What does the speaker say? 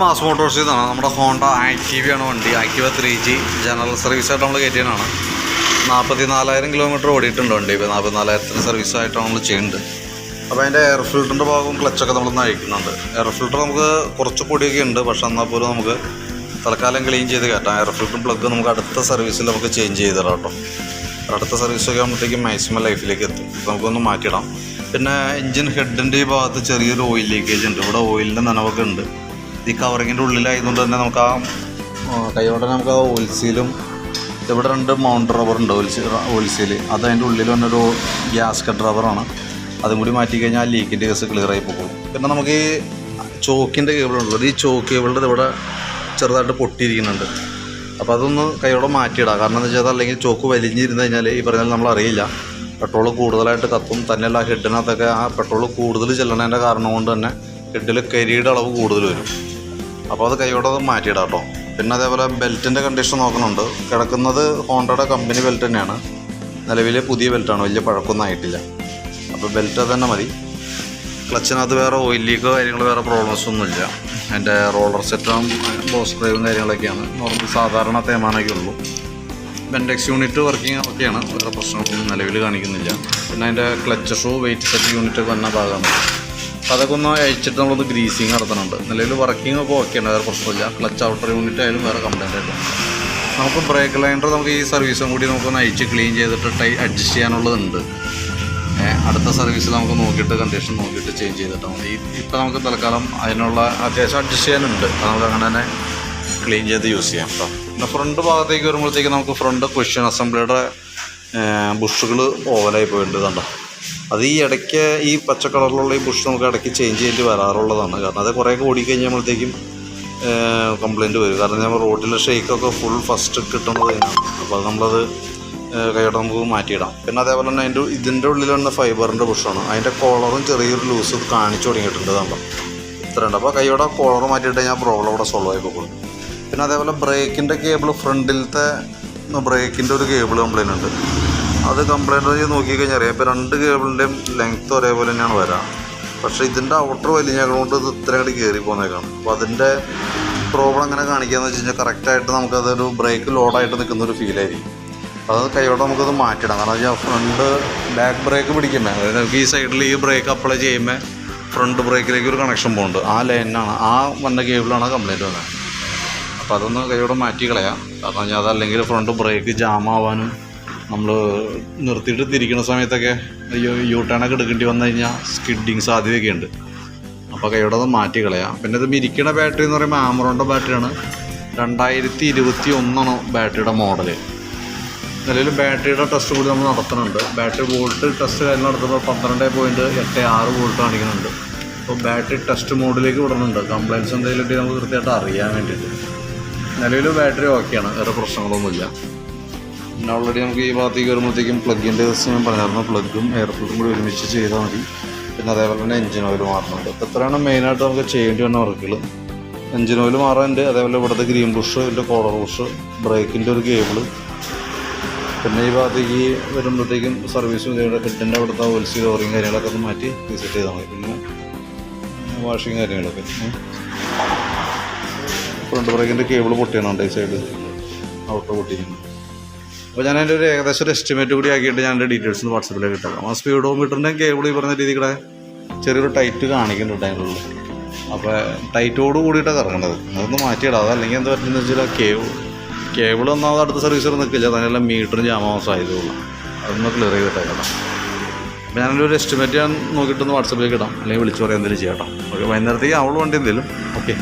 Mass Motors ചെയ്താണ് നമ്മുടെ Honda Activa ആണ് വണ്ടി. ആക്റ്റീവ ത്രീ ജി ജനറൽ സർവീസായിട്ട് നമ്മൾ കയറ്റിയതാണ്. നാൽപ്പത്തി നാലായിരം കിലോമീറ്റർ ഓടിയിട്ടുണ്ട് വണ്ടി. ഇപ്പോൾ നാൽപ്പത്തി നാലായിരത്തിന് സർവീസായിട്ടാണ് നമ്മൾ ചെയ്യുന്നത്. അപ്പോൾ അതിന്റെ എയർ ഫിൽറ്ററിന്റെ ഭാഗവും ക്ലച്ചൊക്കെ നമ്മൾ നയിക്കുന്നുണ്ട് എയർ ഫിൽറ്റർ നമുക്ക് കുറച്ച് പൊടിയൊക്കെ ഉണ്ട്. പക്ഷേ എന്നാൽ പോലും നമുക്ക് തൽക്കാലം ക്ലീൻ ചെയ്ത് കയറ്റാം. എയർ ഫിൽറ്റർ പ്ലഗ് നമുക്ക് അടുത്ത സർവീസിൽ നമുക്ക് ചേഞ്ച് ചെയ്ത് തരാം കേട്ടോ. അടുത്ത സർവീസൊക്കെ ആകുമ്പോഴത്തേക്കും മാക്സിമം ലൈഫിലേക്ക് എത്തും. നമുക്കൊന്ന് മാറ്റിയിടാം. പിന്നെ എൻജിൻ ഹെഡിന്റെ ഈ ഭാഗത്ത് ചെറിയൊരു ഓയിൽ ലീക്കേജ് ഉണ്ട്. ഇവിടെ ഓയിലിന്റെ നനവൊക്കെ ഉണ്ട്. ഈ കവറിങ്ങിന്റെ ഉള്ളിലായതുകൊണ്ട് തന്നെ നമുക്ക് ആ കൈയോടെ നമുക്ക് ആ ഓൽസീലും സീലും ഇവിടെ രണ്ട് മൗണ്ട് റബ്ബർ ഉണ്ട് ഓയിൽ ഓൽസീൽ അത് അതിന്റെ ഉള്ളിൽ വന്നൊരു ഗ്യാസ് കട്ട് റബ്ബറാണ് അതും കൂടി മാറ്റി കഴിഞ്ഞാൽ ലീക്കിന്റെ കേസ് ക്ലിയർ ആയി പോകും. പിന്നെ നമുക്ക് ഈ ചോക്കിന്റെ കേബിൾ ഉണ്ട് ഈ ചോക്ക് കേബിളിന്റെ ഇവിടെ ചെറുതായിട്ട് പൊട്ടിയിരിക്കുന്നുണ്ട്. അപ്പോൾ അതൊന്ന് കൈയോടെ മാറ്റിയിടാം. കാരണം എന്താ വെച്ചാൽ അല്ലെങ്കിൽ ചോക്ക് വലിഞ്ഞിരുന്ന് കഴിഞ്ഞാൽ ഈ പറഞ്ഞാൽ നമ്മൾ അറിയില്ല പെട്രോൾ കൂടുതലായിട്ട് കത്തും തന്നെയല്ല ഹെഡിനകത്തൊക്കെ ആ പെട്രോൾ കൂടുതൽ ചെല്ലണതിന്റെ കാരണം കൊണ്ട് തന്നെ ഹെഡിൽ കരിയുടെ അളവ് കൂടുതൽ വരും. അപ്പോൾ അത് കൈയോടെ അത് മാറ്റിയിടാം കേട്ടോ. പിന്നെ അതേപോലെ ബെൽറ്റിന്റെ കണ്ടീഷൻ നോക്കുന്നുണ്ട് കിടക്കുന്നത് ഹോണ്ടയുടെ കമ്പനി ബെൽറ്റ് തന്നെയാണ്. നിലവിലെ പുതിയ ബെൽറ്റാണ്. വലിയ പഴക്കമൊന്നും ആയിട്ടില്ല. അപ്പോൾ ബെൽറ്റ് തന്നെ മതി. ക്ലച്ചിനകത്ത് വേറെ ഓയിൽ ലീക്കോ കാര്യങ്ങളോ വേറെ പ്രോബ്ലംസ് ഒന്നുമില്ല അതിന്റെ റോളർ സെറ്റും ബോസ് ഡ്രൈവും കാര്യങ്ങളൊക്കെയാണ്. നോർമൽ സാധാരണ തേമാനൊക്കെ ഉള്ളൂ. ബെൻഡെക്സ് യൂണിറ്റ് വർക്കിംഗ് ഒക്കെയാണ്. വേറെ പ്രശ്നങ്ങളൊന്നും നിലവിൽ കാണിക്കുന്നില്ല. പിന്നെ അതിന്റെ clutch shoe weight set unit വന്ന ഭാഗമാണ്. അപ്പോൾ അതൊക്കെ ഒന്ന് അയച്ചിട്ട് നമ്മളൊന്ന് ഗ്രീസിങ് നടത്തുന്നുണ്ട് നിലവിൽ വർക്കിംഗ് ഒക്കെ ഓക്കെ ആണ് വേറെ പ്രശ്നമില്ല. ക്ലച്ച് ഔട്ടർ യൂണിറ്റ് ആയാലും വേറെ കംപ്ലൈന്റ് ആയിട്ട്. നമുക്ക് ബ്രേക്ക് ലൈൻഡർ നമുക്ക് ഈ സർവീസും കൂടി നമുക്കൊന്ന് അയച്ച് ക്ലീൻ ചെയ്തിട്ട് ടൈ അഡ്ജസ്റ്റ് ചെയ്യാനുള്ളതുണ്ട്. അടുത്ത സർവീസിൽ നമുക്ക് നോക്കിയിട്ട് കണ്ടീഷൻ നോക്കിയിട്ട് ചേഞ്ച് ചെയ്തിട്ട് മതി. ഇപ്പോൾ നമുക്ക് തൽക്കാലം അതിനുള്ള അത്യാവശ്യം അഡ്ജസ്റ്റ് ചെയ്യാനുണ്ട്. അപ്പോൾ നമുക്ക് അങ്ങനെ തന്നെ ക്ലീൻ ചെയ്ത് യൂസ് ചെയ്യാം കേട്ടോ പിന്നെ ഫ്രണ്ട് ഭാഗത്തേക്ക് വരുമ്പോഴത്തേക്ക് നമുക്ക് ഫ്രണ്ട് ക്വസ്റ്റ്യൻ അസംബ്ലിയുടെ ബുഷുകൾ ഓവലായി പോയിട്ടുണ്ട് കണ്ടോ? അത് ഈ ഇടയ്ക്ക് ഈ പച്ച കളറിലുള്ള ഈ ബുഷ് നമുക്ക് ഇടയ്ക്ക് ചേഞ്ച് ചെയ്യേണ്ടി വരാറുള്ളതാണ്. കാരണം അത് കുറേയൊക്കെ ഓടിക്കഴിഞ്ഞപ്പോഴത്തേക്കും കംപ്ലയിന്റ് വരും. കാരണം നമ്മൾ റോഡിലെ ഷെയ്ക്കൊക്കെ ഫുൾ ഫസ്റ്റ് കിട്ടുന്നത് അതിനാണ്. അപ്പോൾ അത് നമ്മളത് കൈയോടെ നമുക്ക് മാറ്റിയിടാം. പിന്നെ അതേപോലെ തന്നെ അതിന്റെ ഇതിന്റെ ഉള്ളിൽ വന്ന ഫൈബറിന്റെ ബുഷാണ് അതിന്റെ കോളറും ചെറിയൊരു ലൂസ് കാണിച്ചു തുടങ്ങിയിട്ടുണ്ട് നമ്മൾ ഇത്രയുണ്ട്. അപ്പോൾ കൈയോടെ കോളർ മാറ്റിയിട്ട് കഴിഞ്ഞാൽ പ്രോബ്ലം അവിടെ സോൾവ് ആയി പോകും. പിന്നെ അതേപോലെ ബ്രേക്കിന്റെ കേബിൾ ഫ്രണ്ടിലത്തെ ബ്രേക്കിന്റെ ഒരു കേബിൾ കംപ്ലയിന്റ് ഉണ്ട്. അത് കംപ്ലൈന്റ് ചെയ്ത് നോക്കിക്കഴിഞ്ഞാൽ അറിയാം. ഇപ്പോൾ രണ്ട് കേബിളിന്റെയും ലെങ്ത്ത് ഒരേപോലെ തന്നെയാണ് വരാം. പക്ഷേ ഇതിന്റെ ഔട്ടർ വലിഞ്ഞതുകൊണ്ട് ഇത് ഇത്ര അങ്ങോട്ട് കയറി പോകുന്നേക്കാണ് അപ്പോൾ അതിന്റെ പ്രോബ്ലം എങ്ങനെ കാണിക്കുകയെന്ന് വെച്ച് കഴിഞ്ഞാൽ കറക്റ്റായിട്ട് നമുക്കതൊരു ബ്രേക്ക് ലോഡായിട്ട് നിൽക്കുന്ന ഒരു ഫീലായിരിക്കും അത് കൈയോടെ നമുക്കത് മാറ്റിടാം കാരണം വെച്ചാൽ ഫ്രണ്ട് ബാക്ക് ബ്രേക്ക് പിടിക്കുമ്പോൾ അതായത് നമുക്ക് ഈ സൈഡിൽ ഈ ബ്രേക്ക് അപ്ലൈ ചെയ്യുമ്പോൾ ഫ്രണ്ട് ബ്രേക്കിലേക്ക് ഒരു കണക്ഷൻ പോകുന്നുണ്ട് ആ ലൈനാണ് ആ വന്ന കേബിളാണ് കംപ്ലൈന്റ് വന്നത് അപ്പോൾ അതൊന്ന് കൈയോടെ മാറ്റി കളയാം. കാരണം വെച്ചാൽ അതല്ലെങ്കിൽ ഫ്രണ്ട് ബ്രേക്ക് ജാമാവാനും നമ്മൾ നിർത്തിയിട്ട് തിരിക്കുന്ന സമയത്തൊക്കെ അയ്യോ യൂ ടേണൊക്കെ എടുക്കേണ്ടി വന്നു കഴിഞ്ഞാൽ സ്കിഡിങ് സാധ്യതയൊക്കെ ഉണ്ട് അപ്പോൾ കൈയോടെ അത് മാറ്റി കളയാം. പിന്നെ ഇത് മിരിക്കണ ബാറ്ററി എന്ന് പറയുമ്പോൾ ആമറോണിന്റെ ബാറ്ററിയാണ് രണ്ടായിരത്തി ഇരുപത്തി ഒന്നാണ് ബാറ്ററിയുടെ മോഡൽ നിലവിൽ ബാറ്ററിയുടെ ടെസ്റ്റ് കൂടി നമ്മൾ നടത്തുന്നുണ്ട്. ബാറ്ററി വോൾട്ട് ടെസ്റ്റ് കാര്യം നടത്തുമ്പോൾ പന്ത്രണ്ട് പോയിന്റ് എട്ട് ആറ് വോൾട്ട് കാണിക്കുന്നുണ്ട്. അപ്പോൾ ബാറ്ററി ടെസ്റ്റ് മോഡിലേക്ക് വിടുന്നുണ്ട് കംപ്ലയിൻസ് എന്തെങ്കിലും നമുക്ക് കൃത്യമായിട്ട് അറിയാൻ വേണ്ടിയിട്ട്. നിലവിൽ ബാറ്ററി ഓക്കെയാണ് വേറെ പ്രശ്നങ്ങളൊന്നുമില്ല. പിന്നെ ഓൾറെഡി നമുക്ക് ഈ ഭാഗത്തേക്ക് വരുമ്പോഴത്തേക്കും പ്ലഗിന്റെ ദിവസം ഞാൻ പറഞ്ഞായിരുന്നു പ്ലഗും എയർ ഫിൽറ്ററും കൂടി ഒരുമിച്ച് ചെയ്താൽ മതി. പിന്നെ അതേപോലെ തന്നെ എഞ്ചിൻ ഓയിൽ മാറുന്നുണ്ട് അപ്പോൾ ഇത്രയാണ് മെയിനായിട്ട് നമുക്ക് ചെയ്യേണ്ടി വന്ന വർക്കുകൾ എഞ്ചിൻ ഓയിൽ മാറാനുണ്ട് അതേപോലെ ഇവിടുത്തെ ഗ്രീൻ ബുഷ് ഇതിന്റെ കോളർ ബുഷ് ബ്രേക്കിന്റെ ഒരു കേബിൾ പിന്നെ ഈ ഭാഗത്തേക്ക് വരുമ്പോഴത്തേക്കും സർവീസ് ഇതിന്റെ കിട്ടിന്റെ അവിടുത്തെ ഓൽസി ലോറിയും കാര്യങ്ങളൊക്കെ ഒന്ന് മാറ്റി വിസിറ്റ് ചെയ്താൽ മതി. പിന്നെ വാഷിങ് കാര്യങ്ങളൊക്കെ. ഫ്രണ്ട് ബ്രേക്കിന്റെ കേബിൾ പൊട്ടിയാണ് ഈ സൈഡ് ഔട്ടർ പൊട്ടിയിരിക്കുന്നു അപ്പോൾ ഞാൻ അതിന്റെ ഒരു ഏകദേശം ഒരു എസ്റ്റിമേറ്റ് കൂടി ആക്കിയിട്ട് ഞാൻ എന്റെ ഡീറ്റെയിൽസ് വാട്സപ്പിലേക്ക് ഇട്ടേക്കാം. ആ സ്പീഡോ മീറ്ററിന്റെയും കേബിൾ ഈ പറഞ്ഞ രീതിയിൽ കൂടെ ചെറിയൊരു ടൈറ്റ് കാണിക്കുന്നുണ്ട് അതിന്റെ ഉള്ളിൽ. അപ്പോൾ ടൈറ്റോട് കൂടിയിട്ടാണ് കറങ്ങേണ്ടത് അതൊന്ന് മാറ്റിയിടാം. അതല്ലെങ്കിൽ എന്താ പറ്റുന്നത് വെച്ചാൽ കേബിൾ കേബിൾ ഒന്നാമത് അടുത്ത സർവീസിൽ നിൽക്കില്ല. അതിനെല്ലാം മീറ്ററും ജാമാവാൻ സാധ്യതയുള്ളൂ അതൊന്ന് ക്ലിയർ ചെയ്തിട്ടേക്കണം അപ്പോൾ ഞാനൊരു ഒരു എസ്റ്റിമേറ്റ് ഞാൻ നോക്കിയിട്ടൊന്ന് വാട്സപ്പിലേക്ക് ഇടാം. അല്ലെങ്കിൽ വിളിച്ചു പറയാൻ എന്തെങ്കിലും ചെയ്യാം കേട്ടോ. ഓക്കെ വൈകുന്നേരത്തേക്ക് അവൾ വണ്ടി എന്തെങ്കിലും. ഓക്കെ.